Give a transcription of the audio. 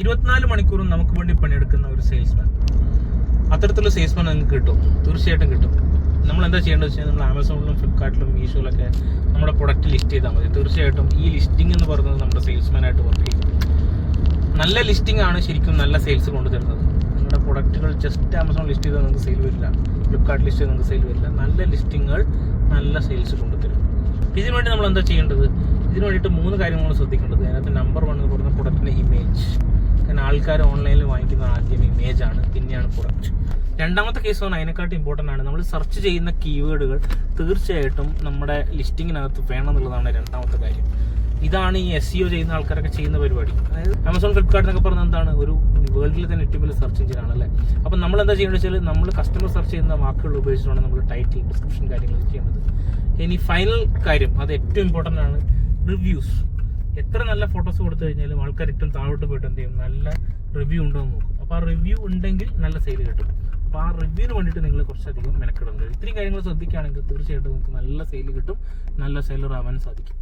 ഇരുപത്തിനാല് മണിക്കൂറും നമുക്ക് വേണ്ടി പണിയെടുക്കുന്ന ഒരു സെയിൽസ്മാൻ അത്തരത്തിലുള്ള സെയിൽസ്മാൻ നിങ്ങൾക്ക് കിട്ടും. തീർച്ചയായിട്ടും കിട്ടും. നമ്മൾ എന്താ ചെയ്യേണ്ടത് വെച്ചാൽ നമ്മൾ ആമസോണിലും ഫ്ലിപ്കാർട്ടിലും മീഷോയിലൊക്കെ നമ്മുടെ പ്രൊഡക്റ്റ് ലിസ്റ്റ് ചെയ്താൽ മതി. തീർച്ചയായിട്ടും ഈ ലിസ്റ്റിംഗ് എന്ന് പറയുന്നത് നമ്മുടെ സെയിൽസ്മാനായിട്ട് വർക്ക് ചെയ്യും. നല്ല ലിസ്റ്റിംഗ് ആണ് ശരിക്കും നല്ല സെയിൽസ് കൊണ്ടുതരുന്നത്. നിങ്ങളുടെ പ്രൊഡക്റ്റുകൾ ജസ്റ്റ് ആമസോൺ ലിസ്റ്റ് ചെയ്താൽ നിങ്ങൾക്ക് സെയിൽ വരില്ല. ഫ്ലിപ്കാർട്ട് ലിസ്റ്റ് ചെയ്താൽ നിങ്ങൾക്ക് സെയിൽ വരില്ല. നല്ല ലിസ്റ്റിങ്ങുകൾ നല്ല സെയിൽസ് കൊണ്ടുതരും. ഇതിനുവേണ്ടി നമ്മൾ എന്താ ചെയ്യേണ്ടത്? ഇതിനു വേണ്ടിയിട്ട് മൂന്ന് കാര്യങ്ങളാണ് ശ്രദ്ധിക്കേണ്ടത്. അതിനകത്ത് നമ്പർ വൺ എന്ന് പറയുന്ന പ്രൊഡക്റ്റിന്റെ ഇമേജ് കാരണം ആൾക്കാർ ഓൺലൈനിൽ വാങ്ങിക്കുന്ന ആദ്യം ഇമേജ് ആണ് പിന്നെയാണ് പ്രൊഡക്റ്റ് രണ്ടാമത്തെ കേസ് പറഞ്ഞാൽ അതിനെക്കാട്ടും ഇമ്പോർട്ടന്റ് ആണ്. നമ്മൾ സെർച്ച് ചെയ്യുന്ന കീവേഡുകൾ തീർച്ചയായിട്ടും നമ്മുടെ ലിസ്റ്റിങ്ങിനകത്ത് വേണം എന്നുള്ളതാണ് രണ്ടാമത്തെ കാര്യം. ഇതാണ് ഈ എസ് സിഒ ചെയ്യുന്ന ആൾക്കാരൊക്കെ ചെയ്യുന്ന പരിപാടി. അതായത് ആമസോൺ ഫ്ലിപ്കാർട്ട് എന്നൊക്കെ പറഞ്ഞാൽ എന്താണ്? ഒരു വേൾഡിലെ തന്നെ ഏറ്റവും വലിയ സെർച്ച് എഞ്ചിൻ അല്ലേ അപ്പം നമ്മൾ എന്താ ചെയ്യേണ്ടത് വെച്ചാൽ നമ്മൾ കസ്റ്റമർ സെർച്ച് ചെയ്യുന്ന വാക്കുകൾ ഉപയോഗിച്ചിട്ടാണ് നമ്മൾ ടൈറ്റിൽ ഡിസ്ക്രിപ്ഷൻ കാര്യങ്ങൾ ചെയ്യുന്നത്. ഇനി ഫൈനൽ കാര്യം അത് ഏറ്റവും ഇമ്പോർട്ടന്റ് ആണ് റിവ്യൂസ് എത്ര നല്ല ഫോട്ടോസ് കൊടുത്തു കഴിഞ്ഞാലും ആൾക്കാർ ഏറ്റവും താഴോട്ട് പോയിട്ട് എന്ത് ചെയ്യും? നല്ല റിവ്യൂ ഉണ്ടോ എന്ന് നോക്കും. അപ്പോൾ ആ റിവ്യൂ ഉണ്ടെങ്കിൽ നല്ല സെയിൽ കിട്ടും. അപ്പോൾ ആ റിവ്യൂവിന് വേണ്ടിയിട്ട് നിങ്ങൾ കുറച്ചധികം മെനക്കെടുന്നത് ഇത്രയും കാര്യങ്ങൾ ശ്രദ്ധിക്കുകയാണെങ്കിൽ തീർച്ചയായിട്ടും നിങ്ങൾക്ക് നല്ല സെയിൽ കിട്ടും. നല്ല സെയിലർ ആവാൻ സാധിക്കും.